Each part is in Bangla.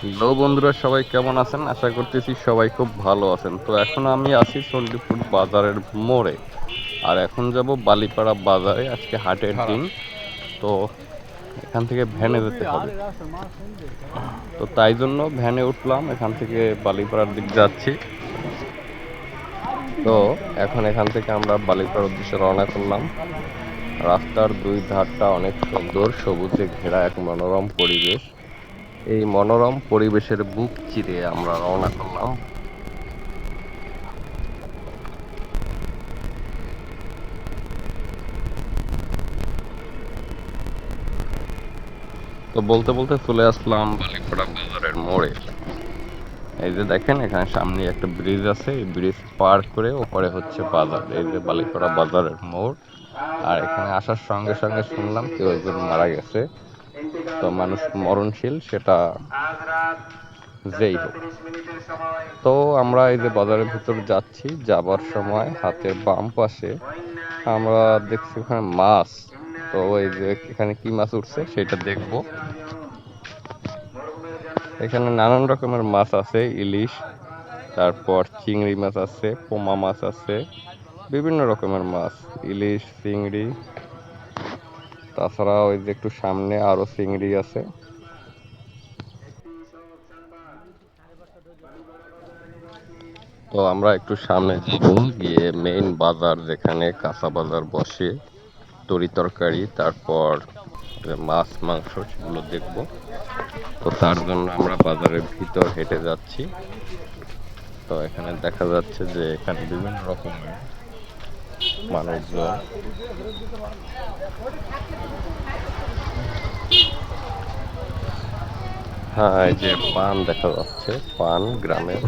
হ্যালো বন্ধুরা সবাই কেমন আছেন? আশা করতেছি সবাই খুব ভালো আছেন। তো এখন আমি আছি চণ্ডীপুর বাজারের মোড়ে। আর এখন যাব বালিপাড়া বাজারে আজকে হাটের দিন। তো এখান থেকে ভ্যানে যেতে হবে। তো তাই জন্য ভ্যানে উঠলাম এখান থেকে বালিপাড়ার দিক যাচ্ছি। তো এখন এখান থেকে আমরা বালিপাড়ার উদ্দেশ্যে রওনা করলাম। রাস্তার দুই ধারটা অনেক সুন্দর সবুজে ঘেরা এক মনোরম পরিবেশ। এই মনোরম পরিবেশের বুক চিরে আমরা রওনা করলাম। তো বলতে বলতে চলে আসলাম বালিপাড়া বাজারের মোড়ে। এই যে দেখেন, এখানে সামনে একটা ব্রিজ আছে। এই ব্রিজ পার করে ওপরে হচ্ছে বাজার। এই যে বালিপাড়া বাজারের মোড়। আর এখানে আসার সঙ্গে সঙ্গে শুনলাম কেউ একজন মারা গেছে। তো মানুষ মরণশীল, সেটা যেই হোক। তো আমরা এই যে বাজারের ভিতর যাচ্ছি, যাবার সময় হাতের বাম পাশে আমরা দেখছি ওখানে মাছ। তো এই যে এখানে কি মাছ উঠছে সেটা দেখব। এখানে নানান রকমের মাছ আছে, ইলিশ, তারপর চিংড়ি মাছ আছে, পোমা মাছ আছে, বিভিন্ন রকমের মাছ, ইলিশ, চিংড়ি তাছাড়া ওই যে একটু সামনে আরও চিংড়ি আছে। তো আমরা একটু সামনে গিয়ে মেইন বাজার যেখানে কাঁচা বাজার বসে, তরি তরকারি, তারপর মাছ, মাংস সেগুলো দেখব। তো তার জন্য আমরা বাজারের ভিতর হেঁটে যাচ্ছি। তো এখানে দেখা যাচ্ছে যে এখানে বিভিন্ন রকমের মানুষজন হ্যাঁ এই যে পান দেখা যাচ্ছে পান গ্রামের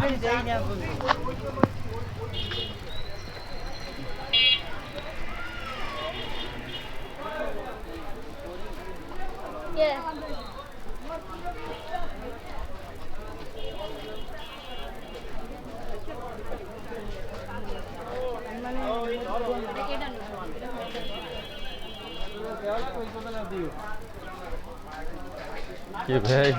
কি ভাই।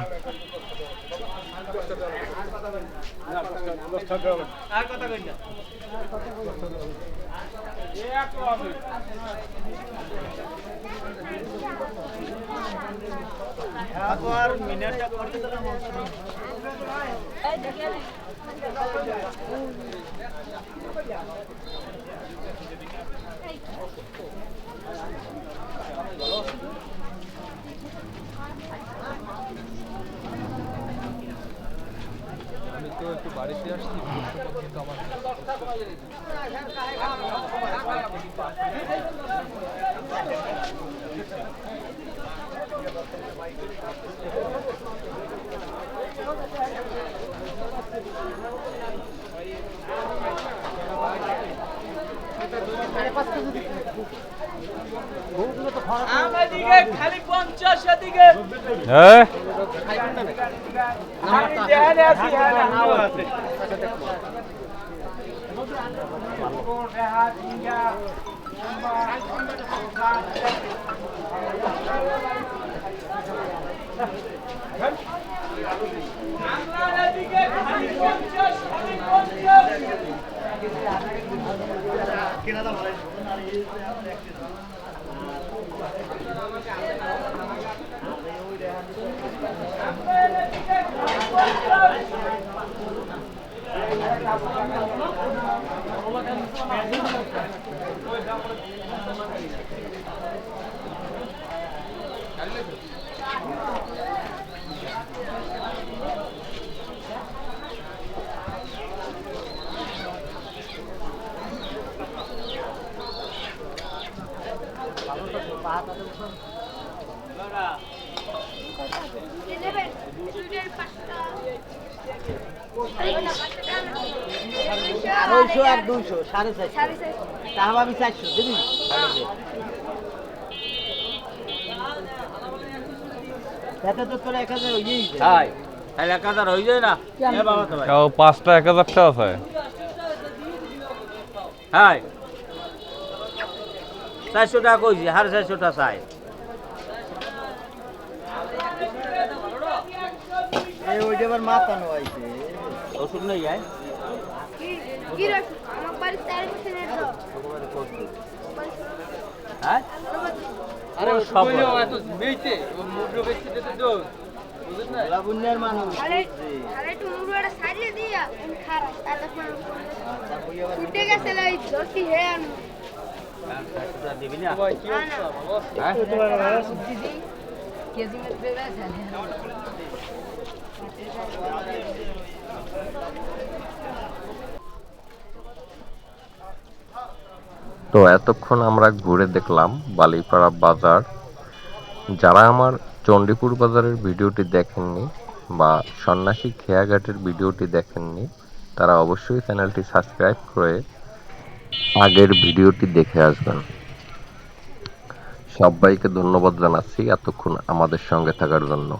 আমি তো একটু বাড়িতে আসছি কিন্তু আমার পঞ্চাশ এদিকে হ্যাঁ আমি দেহানে আছি হ্যাঁ হাওয়া আছে আমার এদিকে খালি পঞ্চাশ খালি পঞ্চাশ। নেবেন সুইটের আড়াইশো আর দুইশো সাড়ে চারশো তাহলে আমি দিবি হয়ে পাঁচটা এক হাজার টাকা আছে। হাই। চারশো টাকা কইছি সাড়ে চারশো টাকা চাই। ওষুধ নেই আরে সব মানুষ দিয়া। খারাপ গেছে তো এতক্ষণ আমরা ঘুরে দেখলাম বালিপাড়া বাজার। যারা আমার চণ্ডীপুর বাজারের ভিডিওটি দেখেননি বা সন্ন্যাসী খেয়াঘাটের ভিডিওটি দেখেননি, তারা অবশ্যই চ্যানেলটি সাবস্ক্রাইব করে আগের ভিডিওটি দেখে আসবেন। সবাইকে ধন্যবাদ জানাচ্ছি এতক্ষণ আমাদের সঙ্গে থাকার জন্য।